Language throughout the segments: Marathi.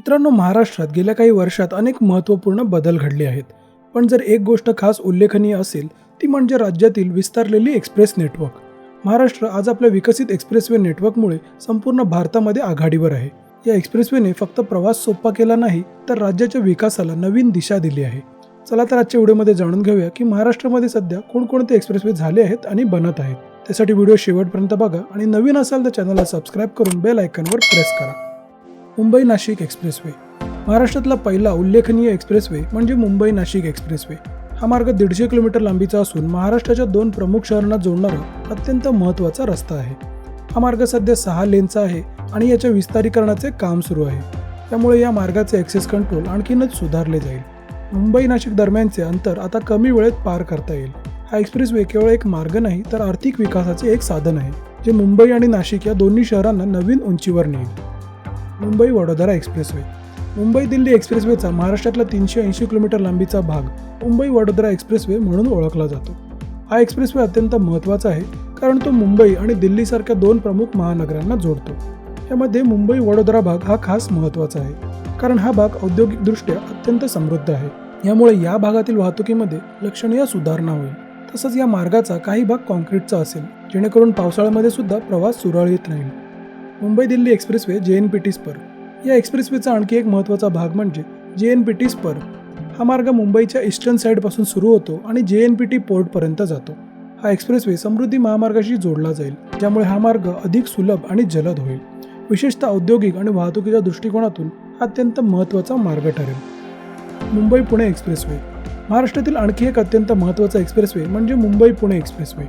मित्रांनो महाराष्ट्रात गेल्या काही वर्षात अनेक महत्त्वपूर्ण बदल घडले आहेत. पण जर एक गोष्ट खास उल्लेखनीय असेल ती म्हणजे राज्यातील विस्तारलेली एक्सप्रेस नेटवर्क. महाराष्ट्र आज आपल्या विकसित एक्सप्रेसवे नेटवर्कमुळे संपूर्ण भारतामध्ये आघाडीवर आहे. या एक्सप्रेसवेने फक्त प्रवास सोपा केला नाही तर राज्याच्या विकासाला नवीन दिशा दिली आहे. चला तर आजच्या व्हिडिओमध्ये जाणून घेऊया की महाराष्ट्रामध्ये सध्या कोणकोणते एक्सप्रेसवे झाले आहेत आणि बनत आहेत. त्यासाठी व्हिडिओ शेवटपर्यंत बघा आणि नवीन असाल तर चॅनलला सबस्क्राईब करून बेल आयकॉनवर प्रेस करा. मुंबई नाशिक एक्सप्रेसवे. महाराष्ट्रातला पहिला उल्लेखनीय एक्सप्रेसवे म्हणजे मुंबई नाशिक एक्सप्रेसवे. हा मार्ग दीडशे किलोमीटर लांबीचा असून महाराष्ट्राच्या दोन प्रमुख शहरांना जोडणारा अत्यंत महत्त्वाचा रस्ता आहे. हा मार्ग सध्या सहा लेनचा आहे आणि याच्या विस्तारीकरणाचे काम सुरू आहे. त्यामुळे या मार्गाचे ॲक्सेस कंट्रोल आणखीनच सुधारले जाईल. मुंबई नाशिक दरम्यानचे अंतर आता कमी वेळेत पार करता येईल. हा एक्सप्रेसवे केवळ एक मार्ग नाही तर आर्थिक विकासाचे एक साधन आहे जे मुंबई आणि नाशिक या दोन्ही शहरांना नवीन उंचीवर नेईल. मुंबई वडोदरा एक्सप्रेसवे. मुंबई दिल्ली एक्सप्रेसवेचा महाराष्ट्रातला तीनशे ऐंशी किलोमीटर लांबीचा भाग मुंबई वडोदरा एक्सप्रेसवे म्हणून ओळखला जातो. हा एक्सप्रेसवे अत्यंत महत्त्वाचा आहे कारण तो मुंबई आणि दिल्लीसारख्या दोन प्रमुख महानगरांना जोडतो. यामध्ये मुंबई वडोदरा भाग हा खास महत्त्वाचा आहे कारण हा भाग औद्योगिकदृष्ट्या अत्यंत समृद्ध आहे. यामुळे या भागातील वाहतुकीमध्ये लक्षणीय सुधारणा होईल. तसंच या मार्गाचा काही भाग कॉन्क्रीटचा असेल जेणेकरून पावसाळ्यामध्ये सुद्धा प्रवास सुरळीत राहील. Mumbai Delhi expressway J N P T spur या एक्सप्रेसवेचा आणखी एक महत्त्वाचा भाग म्हणजे जे एन पी टी स्पर हा मार्ग मुंबईच्या ईस्टर्न साईडपासून सुरू होतो आणि जे एन पी टी पोर्टपर्यंत जातो. हा एक्सप्रेसवे समृद्धी महामार्गाशी जोडला जाईल ज्यामुळे हा मार्ग अधिक सुलभ आणि जलद होईल. विशेषतः औद्योगिक आणि वाहतुकीच्या दृष्टिकोनातून हा अत्यंत महत्त्वाचा मार्ग ठरेल. मुंबई पुणे एक्सप्रेसवे. महाराष्ट्रातील आणखी एक अत्यंत महत्त्वाचा एक्सप्रेसवे म्हणजे मुंबई पुणे एक्सप्रेसवे.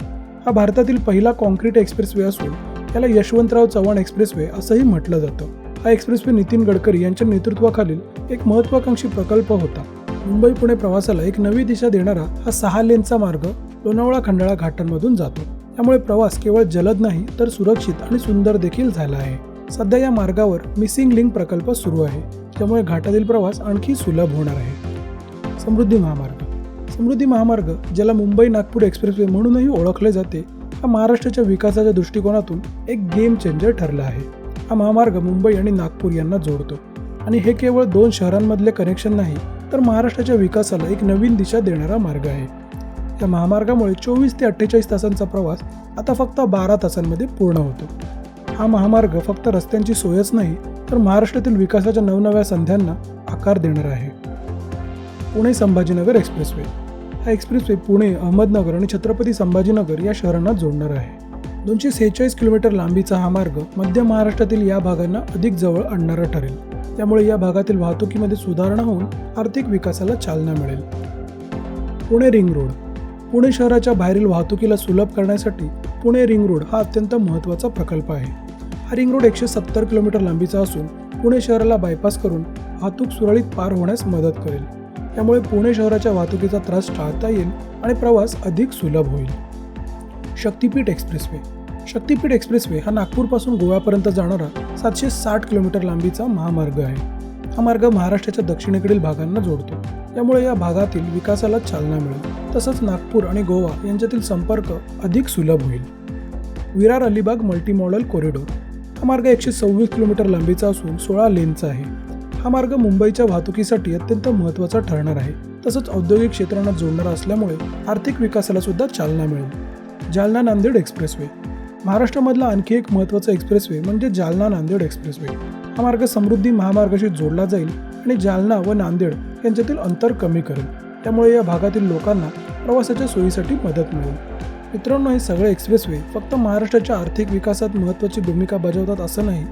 हा भारतातील पहिला कॉन्क्रीट एक्सप्रेसवे असून याला यशवंतराव चव्हाण एक्सप्रेसवे असंही म्हटलं जातं. हा एक्सप्रेसवे नितीन गडकरी यांच्या नेतृत्वाखालील एक महत्वाकांक्षी प्रकल्प होता. मुंबई पुणे प्रवासाला एक नवी दिशा देणारा हा सहा लेनचा मार्ग लोणावळा खंडाळा घाटांमधून जातो. त्यामुळे प्रवास केवळ जलद नाही तर सुरक्षित आणि सुंदर देखील झाला आहे. सध्या या मार्गावर मिसिंग लिंक प्रकल्प सुरू आहे. त्यामुळे घाटातील प्रवास आणखी सुलभ होणार आहे. समृद्धी महामार्ग. समृद्धी महामार्ग ज्याला मुंबई नागपूर एक्सप्रेसवे म्हणूनही ओळखले जाते हा महाराष्ट्राच्या विकासाच्या दृष्टिकोनातून एक गेम चेंजर ठरला आहे. हा महामार्ग मुंबई आणि नागपूर यांना जोडतो. आणि हे केवळ दोन शहरांमधले कनेक्शन नाही तर महाराष्ट्राच्या विकासाला एक नवीन दिशा देणारा मार्ग आहे. या महामार्गामुळे चोवीस ते अठ्ठेचाळीस तासांचा प्रवास आता फक्त बारा तासांमध्ये पूर्ण होतो. हा महामार्ग फक्त रस्त्यांची सोयच नाही तर महाराष्ट्रातील विकासाच्या नवनव्या संध्यांना आकार देणार आहे. पुणे संभाजीनगर एक्सप्रेसवे हा एक्सप्रेसवे पुणे अहमदनगर आणि छत्रपती संभाजीनगर या शहरांना जोडणार आहे. दोनशे सेहेचाळीस किलोमीटर लांबीचा हा मार्ग मध्य महाराष्ट्रातील या भागांना अधिक जवळ आणणारा ठरेल. त्यामुळे या भागातील वाहतुकीमध्ये सुधारणा होऊन आर्थिक विकासाला चालना मिळेल. पुणे रिंग रोड पुणे शहराच्या बाहेरील वाहतुकीला सुलभ करण्यासाठी पुणे रिंग रोड हा अत्यंत महत्त्वाचा प्रकल्प आहे. हा रिंग रोड एकशे सत्तर किलोमीटर लांबीचा असून पुणे शहराला बायपास करून वाहतूक सुरळीत पार होण्यास मदत करेल. त्यामुळे पुणे शहराच्या वाहतुकीचा त्रास टाळता येईल आणि प्रवास अधिक सुलभ होईल. शक्तीपीठ एक्सप्रेसवे. शक्तीपीठ एक्सप्रेसवे हा नागपूरपासून गोव्यापर्यंत जाणारा सातशे साठ किलोमीटर लांबीचा महामार्ग आहे. हा मार्ग महाराष्ट्राच्या दक्षिणेकडील भागांना जोडतो. त्यामुळे या भागातील विकासाला चालना मिळेल. तसंच नागपूर आणि गोवा यांच्यातील संपर्क अधिक सुलभ होईल. Virar Alibag multimodal corridor. हा मार्ग एकशे सव्वीस किलोमीटर लांबीचा असून सोळा लेनचा आहे. हा मार्ग मुंबईच्या वाहतुकीसाठी अत्यंत महत्त्वाचा ठरणार आहे. तसंच औद्योगिक क्षेत्रांना जोडणारा असल्यामुळे आर्थिक विकासाला सुद्धा चालना मिळेल. जालना नांदेड एक्सप्रेसवे. महाराष्ट्रामधला आणखी एक महत्त्वाचा एक्सप्रेसवे म्हणजे जालना नांदेड एक्सप्रेसवे. हा मार्ग समृद्धी महामार्गाशी जोडला जाईल आणि जालना व नांदेड यांच्यातील अंतर कमी करेल. त्यामुळे या भागातील लोकांना प्रवासाच्या सोयीसाठी मदत मिळेल. मित्रांनो हे सगळे एक्सप्रेसवे फक्त महाराष्ट्राच्या आर्थिक विकासात महत्त्वाची भूमिका बजावतात असं नाही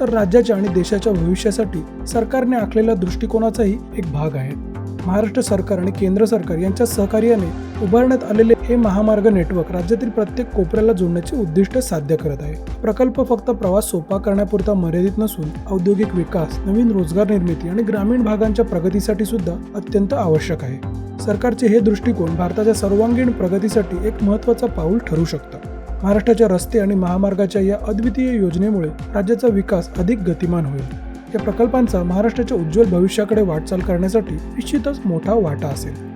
तर राज्याच्या आणि देशाच्या भविष्यासाठी सरकारने आखलेल्या दृष्टिकोनाचाही एक भाग आहे. महाराष्ट्र सरकार आणि केंद्र सरकार यांच्या सहकार्याने उभारण्यात आलेले हे महामार्ग नेटवर्क राज्यातील प्रत्येक कोपऱ्याला जोडण्याचे उद्दिष्ट साध्य करत आहे. प्रकल्प फक्त प्रवास सोपा करण्यापुरता मर्यादित नसून औद्योगिक विकास नवीन रोजगार निर्मिती आणि ग्रामीण भागांच्या प्रगतीसाठी सुद्धा अत्यंत आवश्यक आहे. सरकारचे हे दृष्टिकोन भारताच्या सर्वांगीण प्रगतीसाठी एक महत्त्वाचा पाऊल ठरू शकतं. महाराष्ट्राच्या रस्ते आणि महामार्गाच्या या अद्वितीय योजनेमुळे राज्याचा विकास अधिक गतिमान होईल. या प्रकल्पांचा महाराष्ट्राच्या उज्ज्वल भविष्याकडे वाटचाल करण्यासाठी निश्चितच मोठा वाटा असेल.